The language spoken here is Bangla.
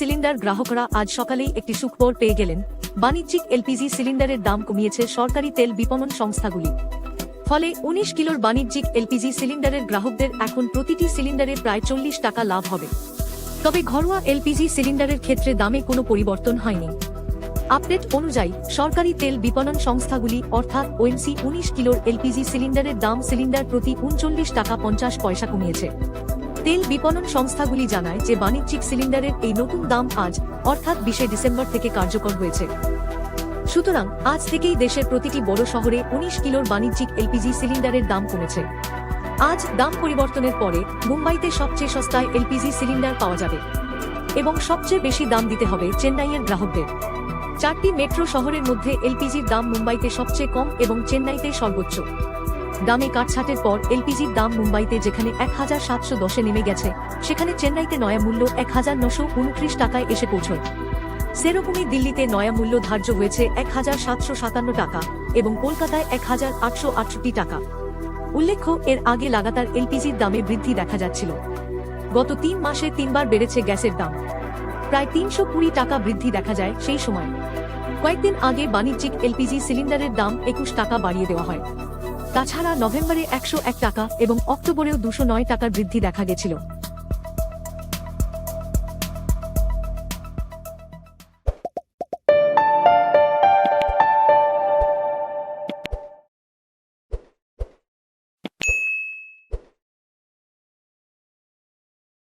সিলিন্ডার গ্রাহকরা আজ সকালেই একটি সুখবর পেয়ে গেলেন। বাণিজ্যিক এলপিজি সিলিন্ডারের দাম কমিয়েছে সরকারি তেল বিপণন সংস্থাগুলি। ফলে উনিশ কিলোর বাণিজ্যিক এলপিজি সিলিন্ডারের গ্রাহকদের এখন প্রতিটি সিলিন্ডারে প্রায় চল্লিশ টাকা লাভ হবে। তবে ঘরোয়া এলপিজি সিলিন্ডারের ক্ষেত্রে দামে কোনো পরিবর্তন হয়নি। আপডেট অনুযায়ী, সরকারি তেল বিপণন সংস্থাগুলি, অর্থাৎ ওএমসি, উনিশ কিলোর এলপিজি সিলিন্ডারের দাম সিলিন্ডার প্রতি উনচল্লিশ টাকা পঞ্চাশ পয়সা কমিয়েছে। তেল বিপণন সংস্থাগুলি জানায় যে বাণিজ্যিক সিলিন্ডারের এই নতুন দাম আজ, অর্থাৎ বিশে ডিসেম্বর থেকে কার্যকর হয়েছে। সুতরাং, আজ থেকেই দেশের প্রতিটি বড় শহরে উনিশ কিলোর বাণিজ্যিক এলপিজি সিলিন্ডারের দাম কমেছে। আজ দাম পরিবর্তনের পরে মুম্বাইতে সবচেয়ে সস্তায় এলপিজি সিলিন্ডার পাওয়া যাবে। এবং সবচেয়ে বেশি দাম দিতে হবে চেন্নাইয়ের গ্রাহকদের। চারটি মেট্রো শহরের মধ্যে এলপিজির দাম মুম্বাইতে সবচেয়ে কম এবং চেন্নাইতে সর্বোচ্চ। দামে কাটছাটের পর এলপিজির দাম মুম্বাইতে যেখানে এক হাজার সাতশো দশে নেমে গেছে, সেখানে চেন্নাইতে নয়া মূল্য এক হাজার নশো উনত্রিশ টাকায় এসে পৌঁছয়। সেরকমই দিল্লিতে নয়া মূল্য ধার্য হয়েছে এক হাজার সাতশো সাতান্ন টাকা এবং কলকাতায় এক হাজার আটশো আটষট্টি টাকা। উল্লেখ্য, এর আগে লাগাতার এলপিজির দামে বৃদ্ধি দেখা যাচ্ছিল। গত তিন মাসে তিনবার বেড়েছে গ্যাসের দাম। প্রায় তিনশো কুড়ি টাকা বৃদ্ধি দেখা যায় সেই সময়। কয়েকদিন আগে বাণিজ্যিক এলপিজি সিলিন্ডারের দাম একুশ টাকা বাড়িয়ে দেওয়া হয়। তাছাড়া নভেম্বরে একশো এক টাকা এবং অক্টোবরেও দুশো নয় টাকার বৃদ্ধি দেখা গেছিল।